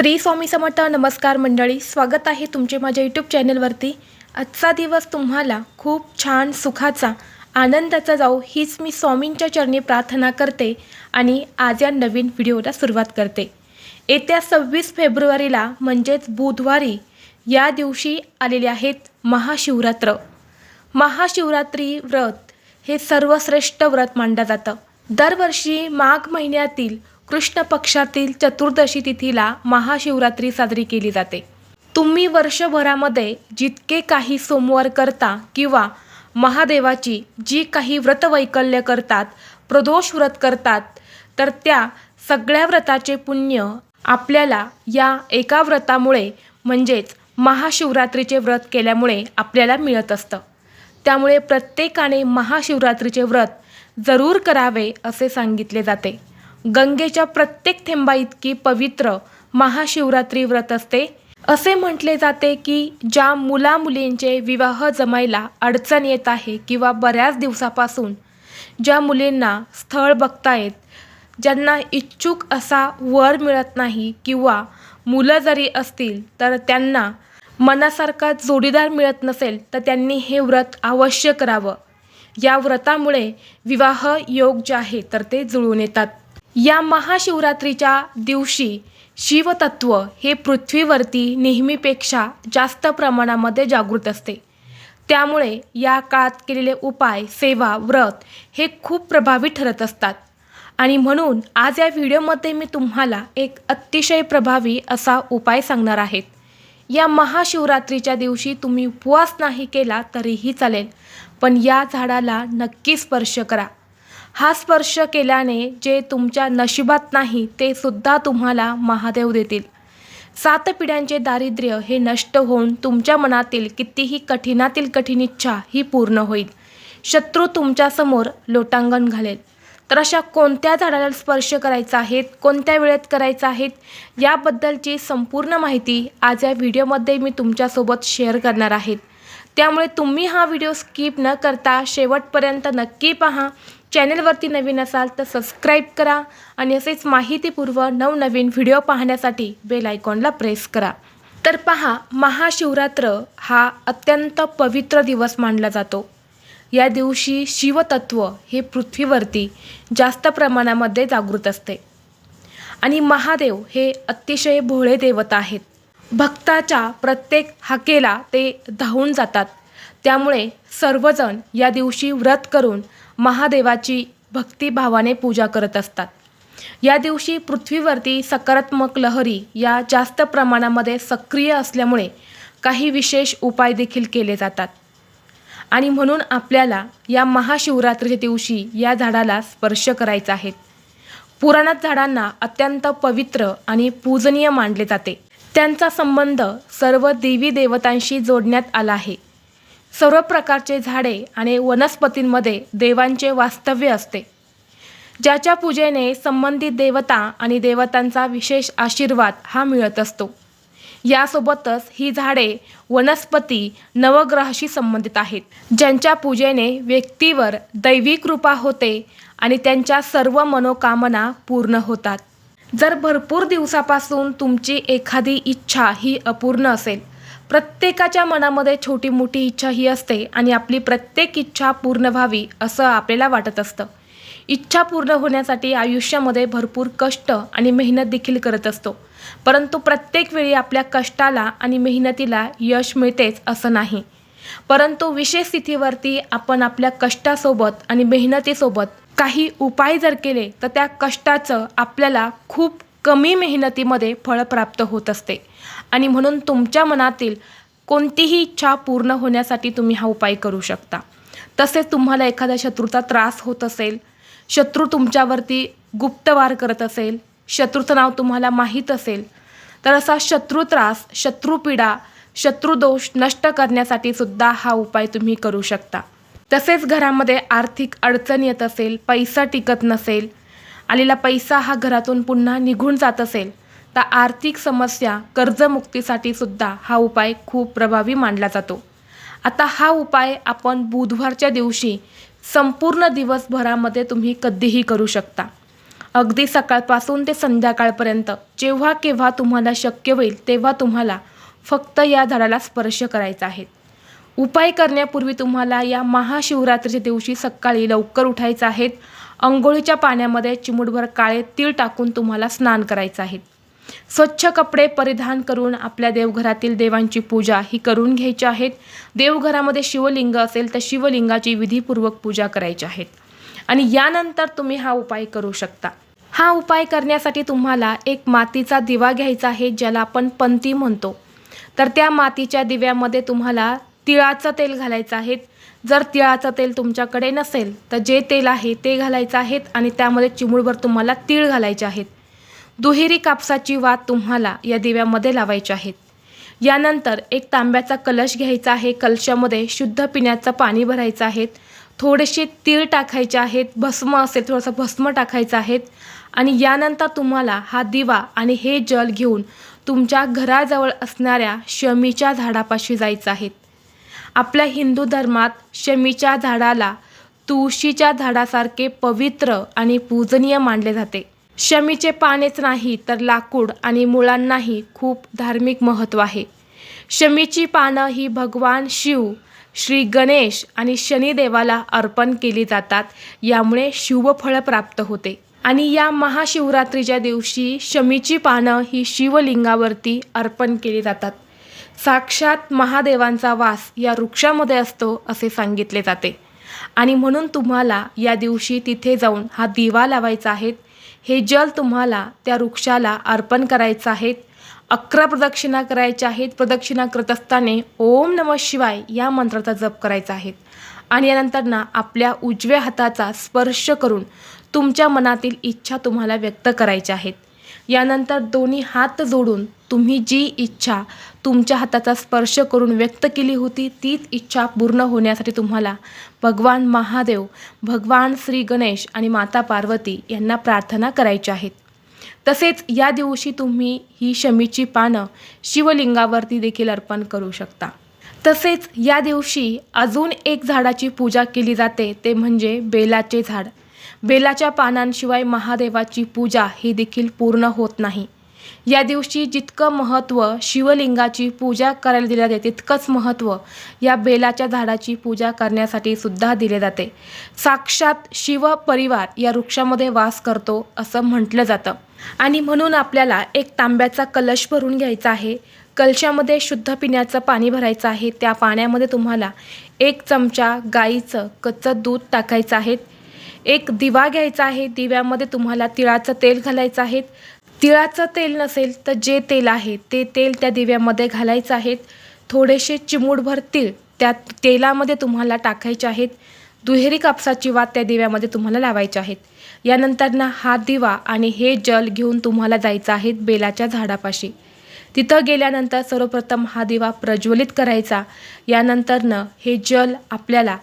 श्री स्वामी समर्थ नमस्कार मंडळी स्वागत आहे तुमचे माझ्या यूट्यूब चॅनलवरती. आजचा दिवस तुम्हाला खूप छान सुखाचा आनंदाचा जाऊ हीच मी स्वामींच्या चरणी प्रार्थना करते आणि आज या नवीन व्हिडिओला सुरुवात करते. येत्या सव्वीस फेब्रुवारीला म्हणजेच बुधवारी या दिवशी आलेले आहेत महाशिवरात्र. महाशिवरात्री व्रत हे सर्वश्रेष्ठ व्रत मानलं जातं. दरवर्षी माघ महिन्यातील कृष्ण पक्षातील चतुर्दशी तिथीला महाशिवरात्री साजरी केली जाते. तुम्ही वर्षभरामध्ये जितके काही सोमवार करता किंवा महादेवाची जी काही व्रतवैकल्य करतात प्रदोष व्रत करतात तर त्या सगळ्या व्रताचे पुण्य आपल्याला या एका व्रतामुळे म्हणजेच महाशिवरात्रीचे व्रत केल्यामुळे आपल्याला मिळत असतं. त्यामुळे प्रत्येकाने महाशिवरात्रीचे व्रत जरूर करावे असे सांगितले जाते. गंगेच्या प्रत्येक थेंबा इतकी पवित्र महाशिवरात्री व्रत असते. असे म्हटले जाते की ज्या मुला मुलींचे विवाह जमायला अडचण येत आहे किंवा बऱ्याच दिवसापासून ज्या मुलींना स्थळ बघतायत ज्यांना इच्छुक असा वर मिळत नाही किंवा मुलं जरी असतील तर त्यांना मनासारखा जोडीदार मिळत नसेल तर त्यांनी हे व्रत अवश्य करावं. या व्रतामुळे विवाह योग जे आहे तर ते जुळून येतात. या महाशिवरात्रीच्या दिवशी शिवतत्व हे पृथ्वीवरती नेहमीपेक्षा जास्त प्रमाणामध्ये जागृत असते. त्यामुळे या काळात केलेले उपाय सेवा व्रत हे खूप प्रभावी ठरत असतात. आणि म्हणून आज या व्हिडिओमध्ये मी तुम्हाला एक अतिशय प्रभावी असा उपाय सांगणार आहेत या महाशिवरात्रीच्या दिवशी तुम्ही उपवास नाही केला तरीही चालेल पण या झाडाला नक्की स्पर्श करा. हा स्पर्श केल्याने जे तुमच्या नशिबात नाही ते सुद्धा तुम्हाला महादेव देतील. सात पिढ्यांचे दारिद्र्य हे नष्ट होऊन तुमच्या मनातील कितीही कठीणातील कठीण इच्छा ही पूर्ण होईल. शत्रू तुमच्यासमोर लोटांगण घालेल. तर अशा कोणत्या झाडाला स्पर्श करायचा आहे कोणत्या वेळेत करायचा आहे याबद्दलची संपूर्ण माहिती आज या व्हिडिओमध्ये मी तुमच्यासोबत शेअर करणार आहे. त्यामुळे तुम्ही हा व्हिडिओ स्किप न करता शेवटपर्यंत नक्की पहा. चॅनलवरती नवीन असाल तर सबस्क्राईब करा आणि असेच माहितीपूर्व नवनवीन व्हिडिओ पाहण्यासाठी बेल आयकॉनला प्रेस करा. तर पहा महाशिवरात्र हा अत्यंत पवित्र दिवस मानला जातो. या दिवशी शिवतत्व हे पृथ्वीवरती जास्त प्रमाणामध्ये जागृत असते. आणि महादेव हे अतिशय भोळे देवता आहेत. भक्ताच्या प्रत्येक हाकेला ते धावून जातात. त्यामुळे सर्वजण या दिवशी व्रत करून महादेवाची भक्तिभावाने पूजा करत असतात. या दिवशी पृथ्वीवरती सकारात्मक लहरी या जास्त प्रमाणामध्ये सक्रिय असल्यामुळे काही विशेष उपाय देखील केले जातात. आणि म्हणून आपल्याला या महाशिवरात्रीच्या दिवशी या झाडाला स्पर्श करायचा आहे. पुराणात झाडांना अत्यंत पवित्र आणि पूजनीय मानले जाते. त्यांचा संबंध सर्व देवी देवतांशी जोडण्यात आला आहे. सर्व प्रकारचे झाडे आणि वनस्पतींमध्ये देवांचे वास्तव्य असते. ज्याच्या पूजेने संबंधित देवता आणि देवतांचा विशेष आशीर्वाद हा मिळत असतो. यासोबतच ही झाडे वनस्पती नवग्रहाशी संबंधित आहेत. ज्यांच्या पूजेने व्यक्तीवर दैवी कृपा होते आणि त्यांच्या सर्व मनोकामना पूर्ण होतात. जर भरपूर दिवसापासून तुमची एखादी इच्छा ही अपूर्ण असेल प्रत्येकाच्या मनामध्ये छोटी मोठी इच्छा ही असते आणि आपली प्रत्येक इच्छा पूर्ण व्हावी असं आपल्याला वाटत असतं. इच्छा पूर्ण होण्यासाठी आयुष्यामध्ये भरपूर कष्ट आणि मेहनत देखील करत असतो. परंतु प्रत्येक वेळी आपल्या कष्टाला आणि मेहनतीला यश मिळतेच असं नाही. परंतु विशेष स्थितीवरती आपण आपल्या कष्टासोबत आणि मेहनतीसोबत काही उपाय जर केले तर त्या कष्टाचं आपल्याला खूप कमी मेहनतीमध्ये फळ प्राप्त होत असते. आणि म्हणून तुमच्या मनातील कोणतीही इच्छा पूर्ण होण्यासाठी तुम्ही हा उपाय करू शकता. तसेच तुम्हाला एखाद्या शत्रूचा त्रास होत असेल शत्रू तुमच्यावरती गुप्तवार करत असेल शत्रूचं नाव तुम्हाला माहीत असेल तर असा शत्रू त्रास शत्रूपीडा शत्रुदोष नष्ट करण्यासाठी सुद्धा हा उपाय तुम्ही करू शकता. तसेच घरामध्ये आर्थिक अडचण येत असेल पैसा टिकत नसेल आलेला पैसा हा घरातून पुन्हा निघून जात असेल तर आर्थिक समस्या कर्जमुक्तीसाठी सुद्धा हा उपाय खूप प्रभावी मानला जातो. आता हा उपाय आपण बुधवारच्या दिवशी संपूर्ण दिवसभरामध्ये तुम्ही कधीही करू शकता. अगदी सकाळपासून ते संध्याकाळपर्यंत जेव्हा केव्हा तुम्हाला शक्य होईल तेव्हा तुम्हाला फक्त या झाडाला स्पर्श करायचा आहे. उपाय करण्यापूर्वी तुम्हाला या महाशिवरात्रीच्या दिवशी सकाळी लवकर उठायचं आहेत अंघोळीच्या पाण्यामध्ये चिमूटभर काळे तीळ टाकून तुम्हाला स्नान करायचं आहे. स्वच्छ कपडे परिधान करून आपल्या देवघरातील देवांची पूजा ही करून घ्यायची आहेत. देवघरामध्ये शिवलिंग असेल तर शिवलिंगाची विधीपूर्वक पूजा करायची आहेत आणि यानंतर तुम्ही हा उपाय करू शकता. हा उपाय करण्यासाठी तुम्हाला एक मातीचा दिवा घ्यायचा आहे ज्याला आपण पंती म्हणतो. तर त्या मातीच्या दिव्यामध्ये तुम्हाला तिळाचं तेल घालायचं आहे. जर तिळाचं तेल तुमच्याकडे नसेल तर जे तेल आहे ते घालायचं आहेत आणि त्यामध्ये चिमूटभर तुम्हाला तीळ घालायचे आहेत. दुहेरी कापसाची वात तुम्हाला या दिव्यामध्ये लावायची आहेत. यानंतर एक तांब्याचा कलश घ्यायचा आहे. कलशामध्ये शुद्ध पिण्याचं पाणी भरायचं आहे थोडेसे तीळ टाकायचे आहेत. भस्म असेल थोडंसं भस्म टाकायचं आहेत. आणि यानंतर तुम्हाला हा दिवा आणि हे जल घेऊन तुमच्या घराजवळ असणाऱ्या शमीच्या झाडापाशी जायचं आहे. आपल्या हिंदू धर्मात शमीच्या झाडाला तुळशीच्या झाडासारखे पवित्र आणि पूजनीय मानले जाते. शमीचे पानेच नाही तर लाकूड आणि मुळांनाही खूप धार्मिक महत्त्व आहे. शमीची पानं ही भगवान शिव श्री गणेश आणि शनिदेवाला अर्पण केली जातात यामुळे शुभफळ प्राप्त होते. आणि या महाशिवरात्रीच्या दिवशी शमीची पानं ही शिवलिंगावरती अर्पण केली जातात. साक्षात महादेवांचा वास या वृक्षामध्ये असतो असे सांगितले जाते. आणि म्हणून तुम्हाला या दिवशी तिथे जाऊन हा दिवा लावायचा आहे. हे जल तुम्हाला त्या वृक्षाला अर्पण करायचं आहे. अकरा प्रदक्षिणा करायच्या आहेत. प्रदक्षिणा करत असताना ओम नम शिवाय या मंत्राचा जप करायचा आहे. आणि यानंतर ना आपल्या उजव्या हाताचा स्पर्श करून तुमच्या मनातील इच्छा तुम्हाला व्यक्त करायच्या आहेत. यानंतर दोन्ही हात जोडून तुम्ही जी इच्छा तुमच्या हाताचा स्पर्श करून व्यक्त केली होती तीच इच्छा पूर्ण होण्यासाठी तुम्हाला भगवान महादेव भगवान श्री गणेश आणि माता पार्वती यांना प्रार्थना करायच्या आहेत. तसेच या दिवशी तुम्ही ही शमीची पानं शिवलिंगावरती देखील अर्पण करू शकता. तसेच या दिवशी अजून एक झाडाची पूजा केली जाते ते म्हणजे बेलाचे झाड. बेलाच्या पानांशिवाय महादेवाची पूजा ही देखील पूर्ण होत नाही. या दिवशी जितकं महत्त्व शिवलिंगाची पूजा करायला दिले जाते तितकंच महत्त्व या बेलाच्या झाडाची पूजा करण्यासाठी सुद्धा दिले जाते. साक्षात शिव परिवार या वृक्षामध्ये वास करतो असं म्हटलं जातं. आणि म्हणून आपल्याला एक तांब्याचा कलश भरून घ्यायचा आहे. कलशामध्ये शुद्ध पिण्याचं पाणी भरायचं आहे. त्या पाण्यामध्ये तुम्हाला एक चमचा गाईचं कच्चं दूध टाकायचं आहे. एक दिवा घ्यायचा आहे. दिव्यामध्ये तुम्हाला तिळाचं तेल घालायचं आहे. तिळाचं तेल नसेल तर जे तेल आहे ते तेल त्या दिव्यामध्ये घालायचं आहेत थोडेसे चिमूटभर तीळ त्या तेलामध्ये तुम्हाला टाकायचे आहेत. दुहेरी कापसाची वात त्या दिव्यामध्ये तुम्हाला लावायचे आहेत. यानंतर ना हा दिवा आणि हे जल घेऊन तुम्हाला जायचं आहे बेलाच्या झाडापाशी. तिथं गेल्यानंतर सर्वप्रथम हा दिवा प्रज्वलित करायचा. यानंतरनं हे जल आपल्याला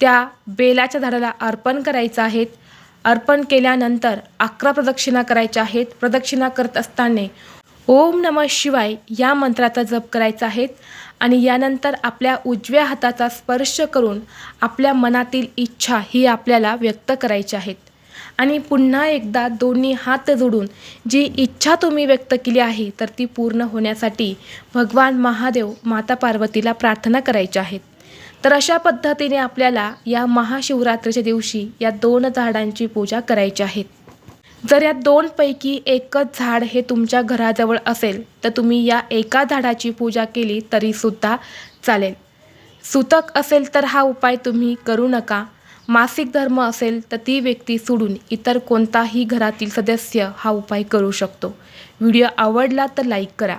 त्या बेलाच्या झाडाला अर्पण करायचं आहेत अर्पण केल्यानंतर अकरा प्रदक्षिणा करायच्या आहेत. प्रदक्षिणा करत असताना ओम नम शिवाय या मंत्राचा जप करायचा आहे आणि यानंतर आपल्या उजव्या हाताचा स्पर्श करून आपल्या मनातील इच्छा ही आपल्याला व्यक्त करायची आहेत. आणि पुन्हा एकदा दोन्ही हात जोडून जी इच्छा तुम्ही व्यक्त केली आहे तर ती पूर्ण होण्यासाठी भगवान महादेव माता पार्वतीला प्रार्थना करायच्या आहेत. तर अशा पद्धतीने आपल्याला या महाशिवरात्रीच्या दिवशी या दोन झाडांची पूजा करायची आहेत जर या दोनपैकी एकच झाड हे तुमच्या घराजवळ असेल तर तुम्ही या एका झाडाची पूजा केली तरीसुद्धा चालेल. सुतक असेल तर हा उपाय तुम्ही करू नका. मासिक धर्म असेल तर ती व्यक्ती सोडून इतर कोणताही घरातील सदस्य हा उपाय करू शकतो. व्हिडिओ आवडला तर लाईक करा.